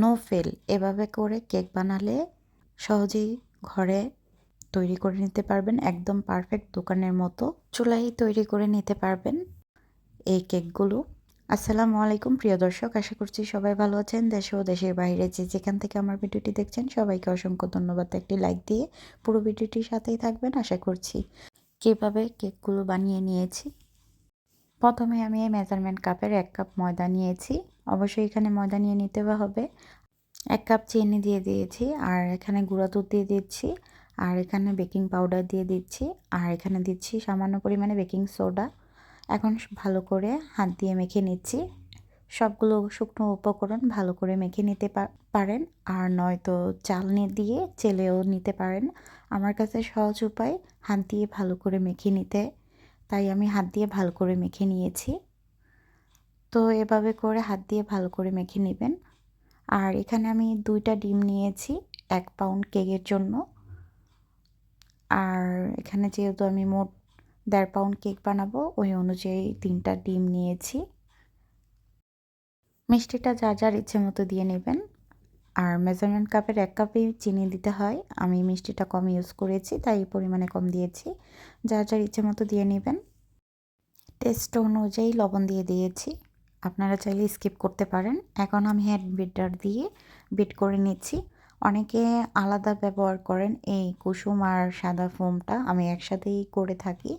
No fail এভাবে করে cake বানালে সহজেই ঘরে তৈরি করে নিতে পারবেন, একদম পারফেক্ট দোকানের মতো চুলাই তৈরি করে নিতে পারবেন এই কেকগুলো। আসসালামু আলাইকুম, প্রিয় দর্শক, আশা করছি সবাই ভালো আছেন, দেশে ও দেশের বাইরে যে যেখান থেকে আমার ভিডিওটি দেখছেন, সবাইকে অসংখ্য ধন্যবাদ একটি লাইক দিয়ে পুরো ভিডিওটির সাথেই থাকবেন, আশা করছি কীভাবে কেকগুলো বানিয়ে নিয়েছি। প্রথমে আমি এই মেজারমেন্ট কাপের এক কাপ ময়দা নিয়েছি। অবশ্যই এখানে ময়দা নিয়ে নিতে হবে। এক কাপ চিনি দিয়ে দিয়েছি, আর এখানে গুঁড়া দুধ দিয়ে দিচ্ছি, আর এখানে বেকিং পাউডার দিয়ে দিচ্ছি, আর এখানে দিচ্ছি সামান্য পরিমাণে বেকিং সোডা। এখন ভালো করে হাত দিয়ে মেখে নিচ্ছি। সবগুলো শুকনো উপকরণ ভালো করে মেখে নিতে পারেন, আর নয়তো চালনি দিয়ে চেলেও নিতে পারেন। আমার কাছে সহজ উপায় হাত দিয়ে ভালো করে মেখে নিতে। তাই আমি হাত দিয়ে ভালো করে মেখে নিয়েছি। তো এভাবে করে হাত দিয়ে ভালো করে মেখে নেবেন। আর এখানে আমি দুইটা ডিম নিয়েছি, এক পাউন্ড কেকের জন্য। আর এখানে যেহেতু আমি মোট দেড় পাউন্ড কেক বানাবো, ওই অনুযায়ী তিনটা ডিম নিয়েছি। মিষ্টিটা যা যার ইচ্ছে মতো দিয়ে নেবেন। আর মেজারমেন্ট কাপের এক কাপেই চিনি দিতে হয়। আমি মিষ্টিটা কম ইউজ করেছি, তাই পরিমাণে কম দিয়েছি। যা যার ইচ্ছে মতো দিয়ে নেবেন। টেস্ট অনুযায়ী লবণ দিয়ে দিয়েছি। আপনারা চাইলে স্কিপ করতে পারেন। এখন আমি হ্যান্ড বিটার দিয়ে বিট করে নিচ্ছি। অনেকে আলাদা ব্যবহার করেন, এই কুসুম আর সাদা ফোমটা আমি একসাথেই করে থাকি।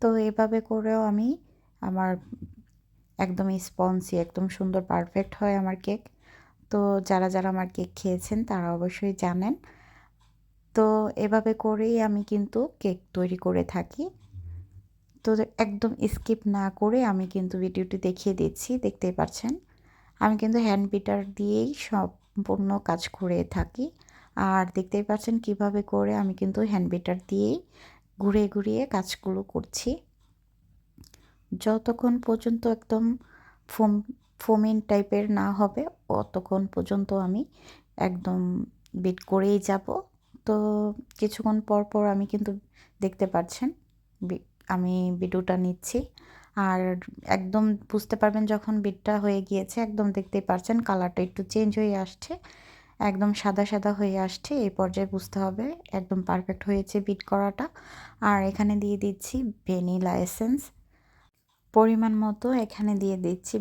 তো এভাবে করেও আমি আমার একদম স্পঞ্জি একদম সুন্দর পারফেক্ট হয় আমার কেক তো যারা যারা আমার কেক খেয়েছেন, তারা অবশ্যই জানেন। তো এভাবে করেই আমি কিন্তু কেক তৈরি করে থাকি। তো একদম স্কিপ না করে আমি কিন্তু ভিডিওটি দেখিয়ে দিচ্ছি, দেখতেই পাচ্ছেন। আমি কিন্তু হ্যান্ড বিটার দিয়েই সম্পূর্ণ কাজ করে থাকি। আর দেখতেই পাচ্ছেন কীভাবে করে আমি কিন্তু হ্যান্ড বিটার দিয়েই ঘুরে ঘুরিয়ে কাজগুলো করছি। যতক্ষণ পর্যন্ত একদম ফোম, ফোমিন টাইপের না হবে, অতক্ষণ পর্যন্ত আমি একদম বিট করেই যাব। তো কিছুক্ষণ পর পর আমি কিন্তু দেখতে পাচ্ছেন আমি ভিডিওটা নিচ্ছি। আর একদম বুঝতে পারবেন যখন বিডটা হয়ে গিয়েছে, একদম দেখতেই পারছেন কালারটা একটু চেঞ্জ হয়ে আসছে। একদম সাদা সাদা হয়ে আসছে, এই পর্যায়ে বুঝতে হবে একদম পারফেক্ট হয়েছে বিট করাটা। আর এখানে দিয়ে দিচ্ছি ভ্যানিলা এসেন্স। পরিমাণ মতো এখানে দিয়ে দিচ্ছি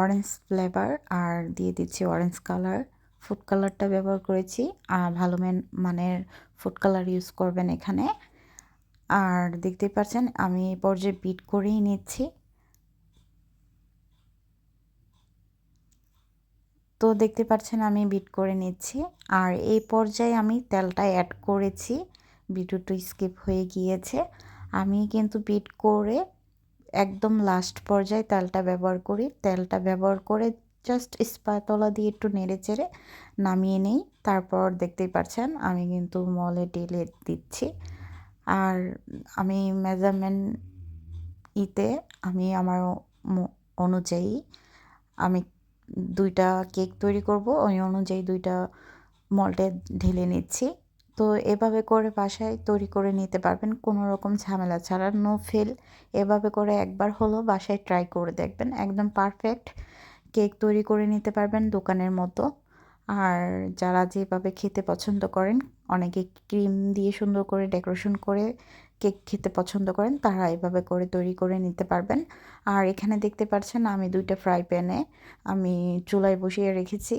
অরেঞ্জ ফ্লেভার আর দিয়ে দিচ্ছি অরেঞ্জ কালার ফুড কালারটা ব্যবহার করেছি। আর ভালো মানের ফুড কালার ইউজ করবেন এখানে। আর দেখতেই পাচ্ছেন, আমি এই পর্যায়ে বিট করেই নিচ্ছি। তো দেখতে পাচ্ছেন, আমি বিট করে নিচ্ছি। আর এই পর্যায়ে আমি তেলটা অ্যাড করেছি। ভিডিওটা স্কিপ হয়ে গিয়েছে। আমি কিন্তু বিট করে একদম লাস্ট পর্যায়ে তেলটা ব্যবহার করি। তেলটা ব্যবহার করে জাস্ট স্পাতলা দিয়ে একটু নেড়ে চেড়ে নামিয়ে নেই। তারপর দেখতেই পাচ্ছেন, আমি কিন্তু মলে ঢেলে দিচ্ছি। আর আমি মেজারমেন্ট ইতে আমি আমার অনুযায়ী আমি দুইটা কেক তৈরি করব। ওই অনুযায়ী দুইটা মল্টে ঢেলে নিচ্ছি। তো এভাবে করে বাসায় তৈরি করে নিতে পারবেন। কোনো রকম ঝামেলা ছাড়া নো ফেল এভাবে করে একবার হলো বাসায় ট্রাই করে দেখবেন। একদম পারফেক্ট কেক তৈরি করে নিতে পারবেন দোকানের মতো। আর যারা যেভাবে খেতে পছন্দ করেন, অনেকে ক্রিম দিয়ে সুন্দর করে ডেকোরেশন করে কেক খেতে পছন্দ করেন, তারা এভাবে করে তৈরি করে নিতে পারবেন। আর এখানে দেখতে পাচ্ছেন আমি দুইটা ফ্রাই প্যানে আমি চুলায় বসিয়ে রেখেছি।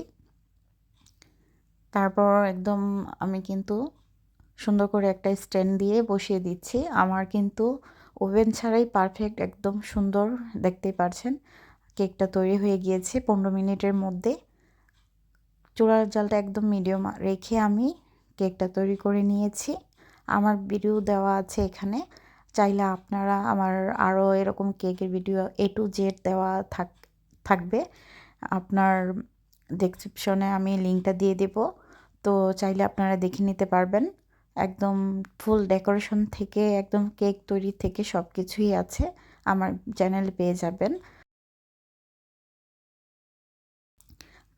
তারপর একদম আমি কিন্তু সুন্দর করে একটা স্ট্যান্ড দিয়ে বসিয়ে দিচ্ছি। আমার কিন্তু ওভেন ছাড়াই পারফেক্ট, একদম সুন্দর দেখতেই পারছেন। কেকটা তৈরি হয়ে গিয়েছে পনেরো মিনিটের মধ্যে। চূড়ার জালটা একদম মিডিয়াম রেখে আমি কেকটা তৈরি করে নিয়েছি। আমার ভিডিও দেওয়া আছে এখানে। চাইলে আপনারা আমার আরও এরকম কেকের ভিডিও এ টু জেড দেওয়া থাক, থাকবে। আপনার ডেসক্রিপশনে আমি লিঙ্কটা দিয়ে দেব। তো চাইলে আপনারা দেখে নিতে পারবেন। একদম ফুল ডেকোরেশন থেকে, একদম কেক তৈরি থেকে সব কিছুই আছে। আমার চ্যানেল পেয়ে যাবেন।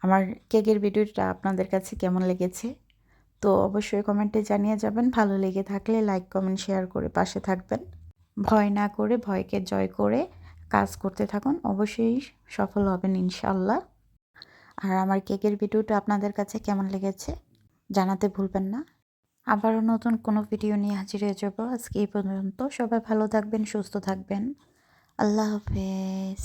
আমার কেকের ভিডিওটা আপনাদের কাছে কেমন লেগেছে? তো অবশ্যই কমেন্টে জানিয়ে যাবেন। ভালো লেগে থাকলে লাইক, কমেন্ট, শেয়ার করে পাশে থাকবেন। ভয় না করে ভয়কে জয় করে কাজ করতে থাকুন। অবশ্যই সফল হবেন ইনশাল্লাহ আর আমার কেকের ভিডিওটা আপনাদের কাছে কেমন লেগেছে জানাতে ভুলবেন না। আবারও নতুন কোনো ভিডিও নিয়ে হাজির হয়ে যাব। আজকে এই পর্যন্ত সবাই ভালো থাকবেন, সুস্থ থাকবেন। আল্লাহ হাফেজ।